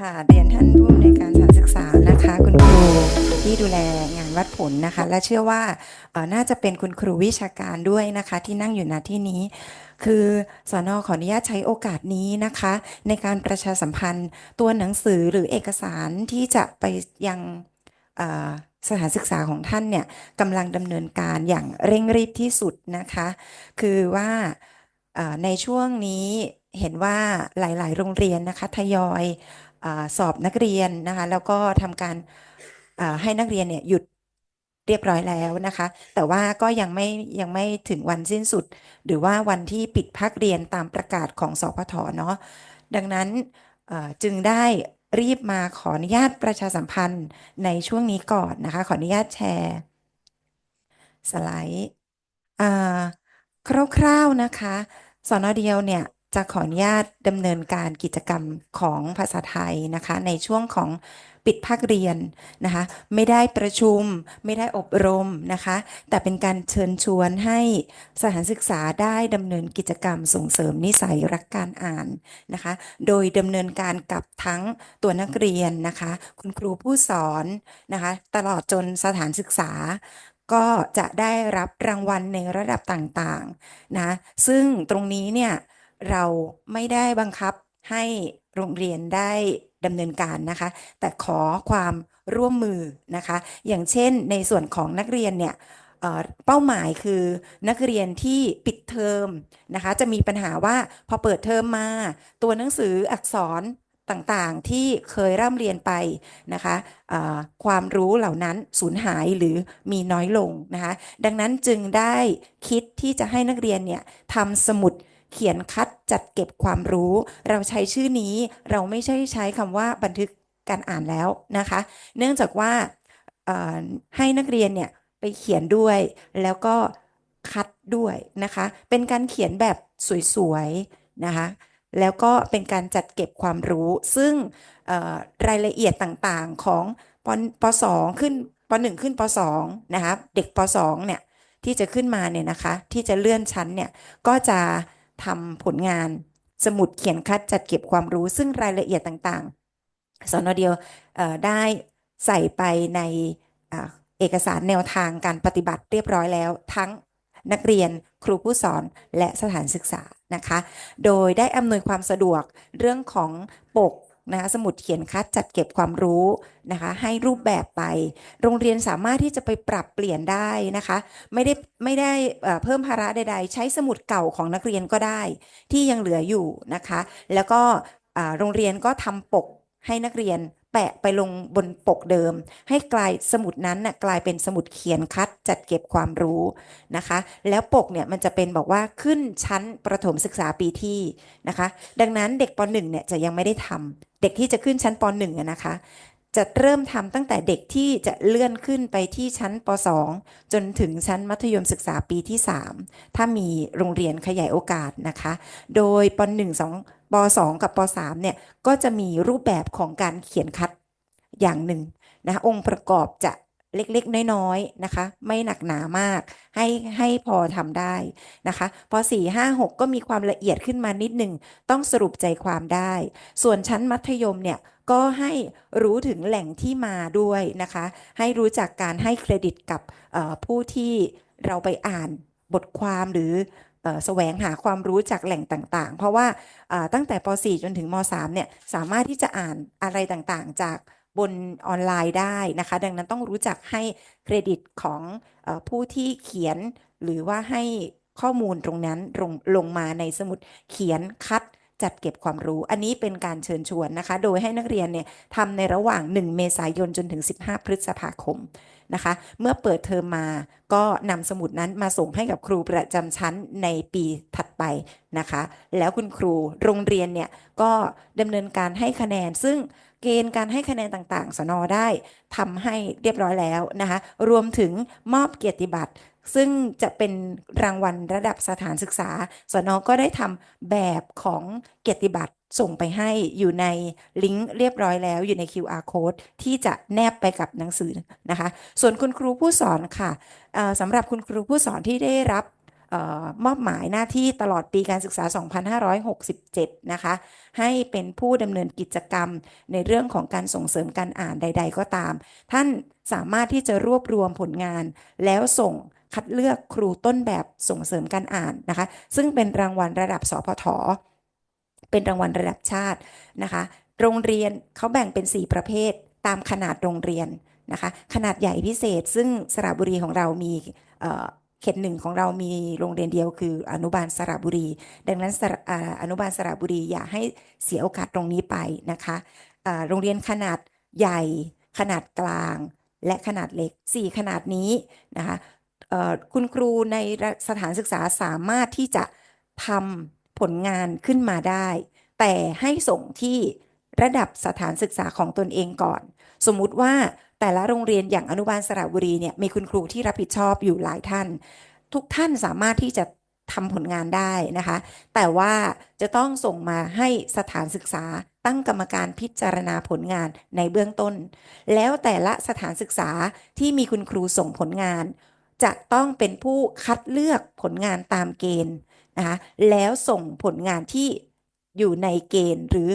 ค่ะเรียนท่านผู้อำนวยการสานศึกษานะคะ คุณครูที่ดูแลงานวัดผลนะคะ และเชื่อว่าน่าจะเป็นคุณครูวิชาการด้วยนะคะ ที่นั่งอยู่ณที่นี้ คือสอนอขออนุญาตใช้โอกาสนี้นะคะ ในการประชาสัมพันธ์ตัวหนังสือหรือเอกสารที่จะไปยังสถานศึกษาของท่านเนี่ยกำลังดำเนินการอย่างเร่งรีบที่สุดนะคะ คือว่าในช่วงนี้เห็นว่าหลาย ๆ โรงเรียนนะคะทยอย สอบนักเรียนนะคะ แล้วก็ทำการให้นักเรียนเนี่ยหยุดเรียบร้อยแล้วนะคะ แต่ว่าก็ยังไม่ยังไม่ถึงวันสิ้นสุด หรือว่าวันที่ปิดภาคเรียนตามประกาศของสพทเนาะดังนั้นจึงได้รีบมาขออนุญาตประชาสัมพันธ์ในช่วงนี้ก่อนนะคะ ขออนุญาตแชร์ สไลด์คร่าวๆนะคะสอนอเดียวเนี่ย จะขออนุญาตดำเนินการกิจกรรมของภาษาไทยนะคะ ในช่วงของปิดภาคเรียนนะคะ ไม่ได้ประชุม ไม่ได้อบรมนะคะ แต่เป็นการเชิญชวนให้สถานศึกษาได้ดำเนินกิจกรรมส่งเสริมนิสัยรักการอ่านนะคะ โดยดำเนินการกับทั้งตัวนักเรียนนะคะ คุณครูผู้สอนนะคะ ตลอดจนสถานศึกษาก็จะได้รับรางวัลในระดับต่างๆนะ ซึ่งตรงนี้เนี่ย เราไม่ได้บังคับให้โรงเรียนได้ดำเนินการนะคะ แต่ขอความร่วมมือนะคะ อย่างเช่นในส่วนของนักเรียนเนี่ยเป้าหมายคือนักเรียนที่ปิดเทอมนะคะ จะมีปัญหาว่าพอเปิดเทอมมา ตัวหนังสืออักษรต่างๆที่เคยร่ำเรียนไปนะคะความรู้เหล่านั้นสูญหายหรือมีน้อยลงนะคะ ดังนั้นจึงได้คิดที่จะให้นักเรียนเนี่ยทำสมุด เขียนคัดจัดเก็บความรู้ เราใช้ชื่อนี้เราไม่ใช่ใช้คำว่าบันทึกการอ่านแล้วนะคะ เนื่องจากว่าให้นักเรียนเนี่ยไปเขียนด้วยแล้วก็คัดด้วยนะคะ เป็นการเขียนแบบสวยๆนะคะแล้วก็เป็นการจัดเก็บความรู้ ซึ่งรายละเอียดต่างๆของปปสองขึ้นปหนึ่งขึ้นปสองนะคะเด็กปสองเนี่ยที่จะขึ้นมาเนี่ยนะคะ ที่จะเลื่อนชั้นเนี่ยก็จะ ทำผลงาน สมุดเขียนคัดจัดเก็บความรู้ซึ่งรายละเอียดต่างๆสอนอเดียวได้ใส่ไปในอเอกสารแนวทางการปฏิบัติเรียบร้อยแล้ว ทั้งนักเรียนครูผู้สอนและสถานศึกษานะคะ โดยได้อำนวยความสะดวกเรื่องของปก นะคะสมุดเขียนคัดจัดเก็บความรู้นะคะให้รูปแบบไป โรงเรียนสามารถที่จะไปปรับเปลี่ยนได้นะคะไม่ได้ไม่ได้เพิ่มภาระใด ๆ ใช้สมุดเก่าของนักเรียนก็ได้ ที่ยังเหลืออยู่นะคะ แล้วก็โรงเรียนก็ทำปก ให้นักเรียนแปะไปลงบนปกเดิม ให้กลายสมุดนั้นน่ะกลายเป็นสมุดเขียนคัดจัดเก็บความรู้นะคะ แล้วปกเนี่ยมันจะเป็นบอกว่าขึ้นชั้นประถมศึกษาปีที่นะคะ ดังนั้นเด็กป .1 เนี่ยจะยังไม่ได้ทำเด็กที่จะขึ้นชั้นป .1 นะคะ จะเริ่มทำตั้งแต่เด็กที่จะเลื่อนขึ้นไปที่ชั้นป .2 จนถึงชั้นมัธยมศึกษาปีที่ 3 ถ้ามีโรงเรียนขยายโอกาสนะคะ โดยป .1 2 ป .2 กับ ป .3 เนี่ยก็จะมีรูปแบบของการเขียนคัดอย่างหนึ่งนะคะองค์ประกอบจะเล็กๆ น้อยๆนะคะ ไม่หนักหนามาก ให้ให้พอทำได้นะคะ พอ 4 5 6 ก็มีความละเอียดขึ้นมานิดหนึ่งต้องสรุปใจความได้ ส่วนชั้นมัธยมเนี่ยก็ให้รู้ถึงแหล่งที่มาด้วยนะคะ ให้รู้จักการให้เครดิตกับผู้ที่เราไปอ่านบทความหรือ แสวงหาความรู้จากแหล่งต่างๆ เพราะว่าตั้งแต่ป .4 จนถึงม .3 เนี่ยสามารถที่จะอ่านอะไรต่างๆ จากบนออนไลน์ได้นะคะ ดังนั้นต้องรู้จักให้เครดิตของอผู้ที่เขียน หรือว่าให้ข้อมูลตรงนั้นลงลงมาในสมุดเขียนคัดจัดเก็บความรู้ อันนี้เป็นการเชิญชวนนะคะ โดยให้นักเรียนเนี่ยทำในระหว่าง 1 เมษายนจนถึง 15 พฤษภาคม นะคะ เมื่อเปิดเทอมมาก็นำสมุดนั้นมาส่งให้กับครูประจำชั้นในปีถัดไปนะคะ แล้วคุณครูโรงเรียนเนี่ยก็ดำเนินการให้คะแนน ซึ่งเกณฑ์การให้คะแนนต่างๆ สนอได้ทำให้เรียบร้อยแล้วนะคะ รวมถึงมอบเกียรติบัตรซึ่งจะเป็นรางวัลระดับสถานศึกษา สนก็ได้ทำแบบของเกียรติบัตร ส่งไปให้อยู่ในลิงก์เรียบร้อยแล้วอยู่ใน QR code ที่จะแนบไปกับหนังสือนะคะ ส่วนคุณครูผู้สอนค่ะสำหรับคุณครูผู้สอนที่ได้รับออมอบหมายหน้าที่ตลอดปีการศึกษา 2567 นะคะ ให้เป็นผู้ดำเนินกิจกรรมในเรื่องของการส่งเสริมการอ่านใด ๆ ก็ตาม ท่านสามารถที่จะรวบรวมผลงานแล้วส่งคัดเลือกครูต้นแบบส่งเสริมการอ่านนะคะ ซึ่งเป็นรางวัลระดับสพท เป็นรางวัลระดับชาตินะคะ โรงเรียนเขาแบ่งเป็น 4 ประเภทตามขนาดโรงเรียนนะคะ ขนาดใหญ่พิเศษ ซึ่งสระบุรีของเรามีเขตหนึ่งของเรามีโรงเรียนเดียวคืออนุบาลสระบุรี ดังนั้นออนุบาลสระบุรีอย่าให้เสียโอกาสตรงนี้ไปนะคะโรงเรียนขนาดใหญ่ ขนาดกลาง และขนาดเล็ก 4 ขนาดนี้นะคะคุณครูในสถานศึกษาสามารถที่จะทำ ผลงานขึ้นมาได้ แต่ให้ส่งที่ระดับสถานศึกษาของตนเองก่อน สมมุติว่าแต่ละโรงเรียนอย่างอนุบาลสระบุรีเนี่ยมีคุณครูที่รับผิดชอบอยู่หลายท่าน ทุกท่านสามารถที่จะทำผลงานได้นะคะ แต่ว่าจะต้องส่งมาให้สถานศึกษาตั้งกรรมการพิจารณาผลงานในเบื้องต้น แล้วแต่ละสถานศึกษาที่มีคุณครูส่งผลงาน จะต้องเป็นผู้คัดเลือกผลงานตามเกณฑ์ นะคะแล้วส่งผลงานที่อยู่ในเกณฑ์หรือ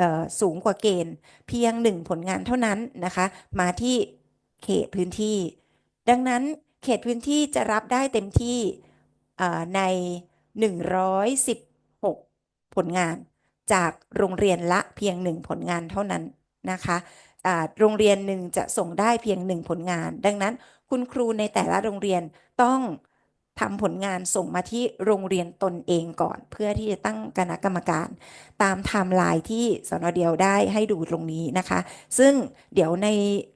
อสูงกว่าเกณฑ์ เพียงหนึ่งผลงานเท่านั้นนะคะ มาที่เขตพื้นที่ ดังนั้นเขตพื้นที่จะรับได้เต็มที่เอ่อใน 116 ผลงาน จากโรงเรียนละเพียงหนึ่งผลงานเท่านั้นนะคะโรงเรียนหนึ่งจะส่งได้เพียงหนึ่งผลงาน ดังนั้นคุณครูในแต่ละโรงเรียนต้อง ทำผลงานส่งมาที่โรงเรียนตนเองก่อน เพื่อที่จะตั้งคณะกรรมการ ตามไทม์ไลน์ที่สนเดียวได้ให้ดูตรงนี้นะคะ ซึ่งเดี๋ยวใน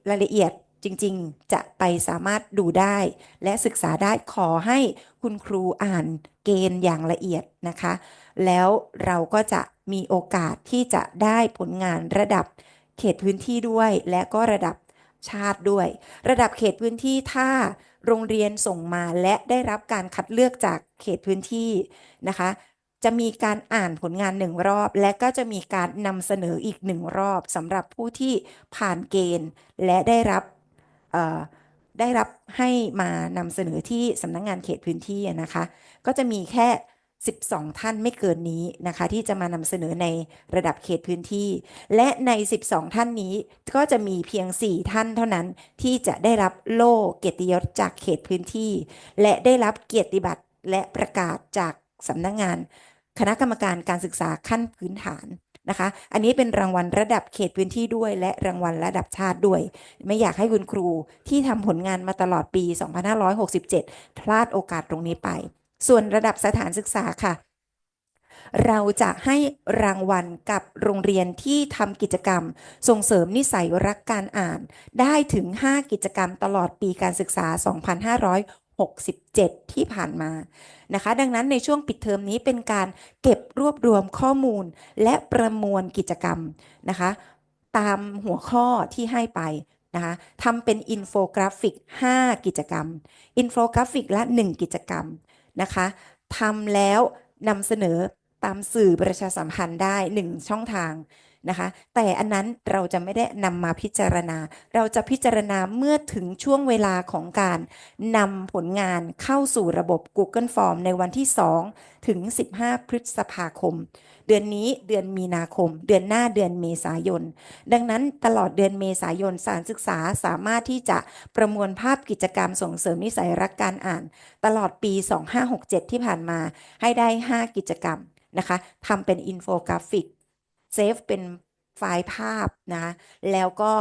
รายละเอียดจริงๆ จะไปสามารถดูได้ และศึกษาได้ขอให้คุณครูอ่านเกณฑ์อย่างละเอียดนะคะ แล้วเราก็จะมีโอกาสที่จะได้ผลงานระดับเขตพื้นที่ด้วย และก็ระดับชาติด้วย ระดับเขตพื้นที่ถ้า โรงเรียนส่งมาและได้รับการคัดเลือกจากเขตพื้นที่นะคะ จะมีการอ่านผลงานหนึ่งรอบ และก็จะมีการนำเสนออีกหนึ่งรอบสำหรับผู้ที่ผ่านเกณฑ์ และได้รับได้รับให้มานำเสนอที่สำนักงงานเขตพื้นที่นะคะ ก็จะมีแค่ 12 ท่านไม่เกินนี้นะคะ ที่จะมานำเสนอในระดับเขตพื้นที่ และใน 12 ท่านนี้ก็จะมีเพียง 4 ท่านเท่านั้นที่จะได้รับโล่เกียรติยศจากเขตพื้นที่ และได้รับเกียรติบัตรและประกาศจากสำนักงาน คณะกรรมการการศึกษาขั้นพื้นฐานนะคะ อันนี้เป็นรางวัลระดับเขตพื้นที่ด้วย และรางวัลระดับชาติด้วย ไม่อยากให้คุณครูที่ทำผลงานมาตลอดปี 2567 พลาดโอกาสตรงนี้ไป ส่วนระดับสถานศึกษาค่ะ เราจะให้รางวัลกับโรงเรียนที่ทำกิจกรรม ส่งเสริมนิสัยรักการอ่าน ได้ถึง 5 กิจกรรมตลอดปีการศึกษา 2567 ที่ผ่านมานะคะ ดังนั้นในช่วงปิดเทอมนี้เป็นการเก็บรวบรวมข้อมูล และประมวลกิจกรรมนะคะ ตามหัวข้อที่ให้ไปนะคะทำเป็นอินโฟกราฟิก 5 กิจกรรม อินโฟกราฟิกละ 1 กิจกรรม นะคะทำแล้วนำเสนอตามสื่อประชาสัมพันธ์ได้ 1 ช่องทาง นะคะ แต่อันนั้นเราจะไม่ได้นำมาพิจารณา เราจะพิจารณาเมื่อถึงช่วงเวลาของการนำผลงานเข้าสู่ระบบ Google Form ในวันที่ 2 ถึง 15 พฤษภาคม เดือนนี้เดือนมีนาคม เดือนหน้าเดือนเมษายน ดังนั้นตลอดเดือนเมษายนสารศึกษาสามารถที่จะประมวลภาพกิจกรรมส่งเสริมนิสัยรักการอ่าน ตลอดปี 2567 ที่ผ่านมาให้ได้ 5 กิจกรรมนะคะทำเป็นอินโฟกราฟิก เซฟเป็นไฟล์ภาพนะแล้วก็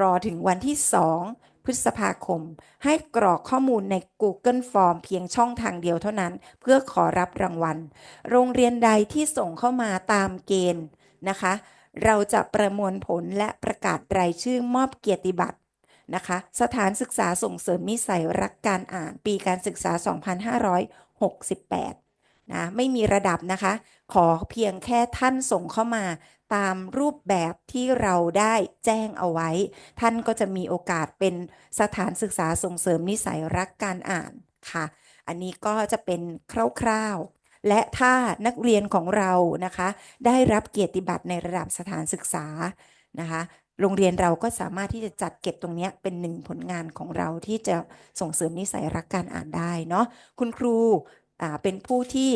รอถึงวันที่ 2 พฤษภาคม ให้กรอกข้อมูลใน Google Form เพียงช่องทางเดียวเท่านั้น เพื่อขอรับรางวัล โรงเรียนใดที่ส่งเข้ามาตามเกณฑ์นะคะ เราจะประมวลผลและประกาศรายชื่อมอบเกียรติบัตรนะคะสถานศึกษาส่งเสริมนิสัยรักการอ่านปีการศึกษา 2568 นะไม่มีระดับนะคะ ขอเพียงแค่ท่านส่งเข้ามาตามรูปแบบที่เราได้แจ้งเอาไว้ ท่านก็จะมีโอกาสเป็นสถานศึกษาส่งเสริมนิสัยรักการอ่านค่ะ อันนี้ก็จะเป็นคร่าวๆ และถ้านักเรียนของเรานะคะ ได้รับเกียรติบัตรในระดับสถานศึกษานะคะ โรงเรียนเราก็สามารถที่จะจัดเก็บตรงนี้เป็นหนึ่งผลงานของเราที่จะส่งเสริมนิสัยรักการอ่านได้เนาะคุณครู เป็นผู้ที่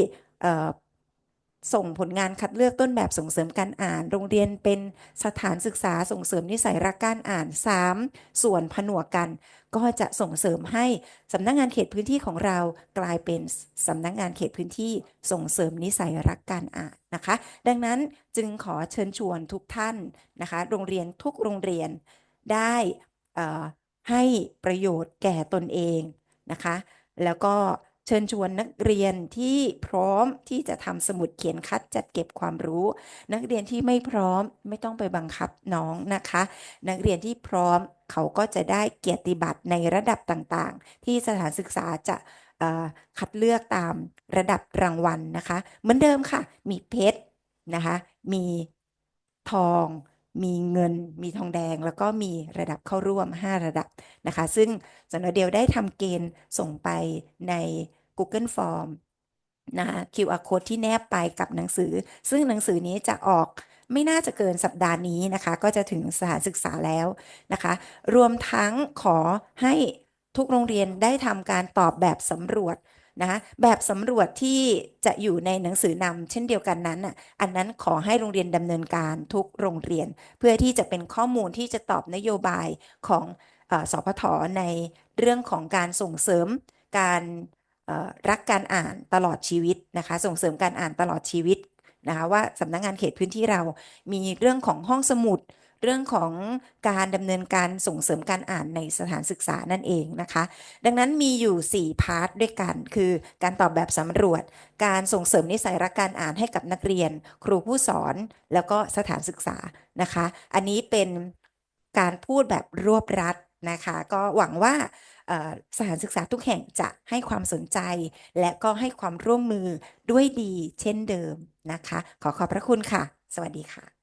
ส่งผลงานคัดเลือกต้นแบบส่งเสริมการอ่าน โรงเรียนเป็นสถานศึกษาส่งเสริมนิสัยรักการอ่าน 3. ส่วนผนวกกัน ก็จะส่งเสริมให้สำนักงานเขตพื้นที่ของเรากลายเป็นสำนักงานเขตพื้นที่ส่งเสริมนิสัยรักการอ่านนะคะ ดังนั้นจึงขอเชิญชวนทุกท่านนะคะ โรงเรียนทุกโรงเรียนได้ให้ประโยชน์แก่ตนเองนะคะ แล้วก็ เชิญชวนนักเรียนที่พร้อมที่จะทำสมุดเขียนคัดจัดเก็บความรู้ นักเรียนที่ไม่พร้อมไม่ต้องไปบังคับน้องนะคะ นักเรียนที่พร้อมเขาก็จะได้เกียรติบัตรในระดับต่างๆ ที่สถานศึกษาจะคัดเลือกตามระดับรางวัลนะคะ เหมือนเดิมค่ะ มีเพชรนะคะ มีทอง มีเงิน มีทองแดง แล้วก็มีระดับเข้าร่วม 5 ระดับนะคะ ซึ่งสนเดียวได้ทำเกณฑ์ส่งไปใน Google Form นะคะ QR code ที่แนบไปกับหนังสือ ซึ่งหนังสือนี้จะออกไม่น่าจะเกินสัปดาห์นี้นะคะ ก็จะถึงสถานศึกษาแล้วนะคะ รวมทั้งขอให้ทุกโรงเรียนได้ทำการตอบแบบสำรวจ นะคะแบบสำรวจที่จะอยู่ในหนังสือนำเช่นเดียวกันนั้นน่ะอันนั้นขอให้โรงเรียนดำเนินการทุกโรงเรียน เพื่อที่จะเป็นข้อมูลที่จะตอบนโยบายของเออสพทในเรื่องของการส่งเสริมการรักการอ่านตลอดชีวิตนะคะ ส่งเสริมการอ่านตลอดชีวิตนะคะว่าสำนักงานเขตพื้นที่เรามีเรื่องของห้องสมุด เรื่องของการดำเนินการส่งเสริมการอ่านในสถานศึกษานั่นเองนะคะ ดังนั้นมีอยู่ 4 พาร์ทด้วยกัน คือการตอบแบบสำรวจ การส่งเสริมนิสัยรักการอ่านให้กับนักเรียน ครูผู้สอน แล้วก็สถานศึกษานะคะ อันนี้เป็นการพูดแบบรวบรัดนะคะ ก็หวังว่าสถานศึกษาทุกแห่งจะให้ความสนใจ และก็ให้ความร่วมมือด้วยดีเช่นเดิมนะคะ ขอขอบพระคุณค่ะ สวัสดีค่ะ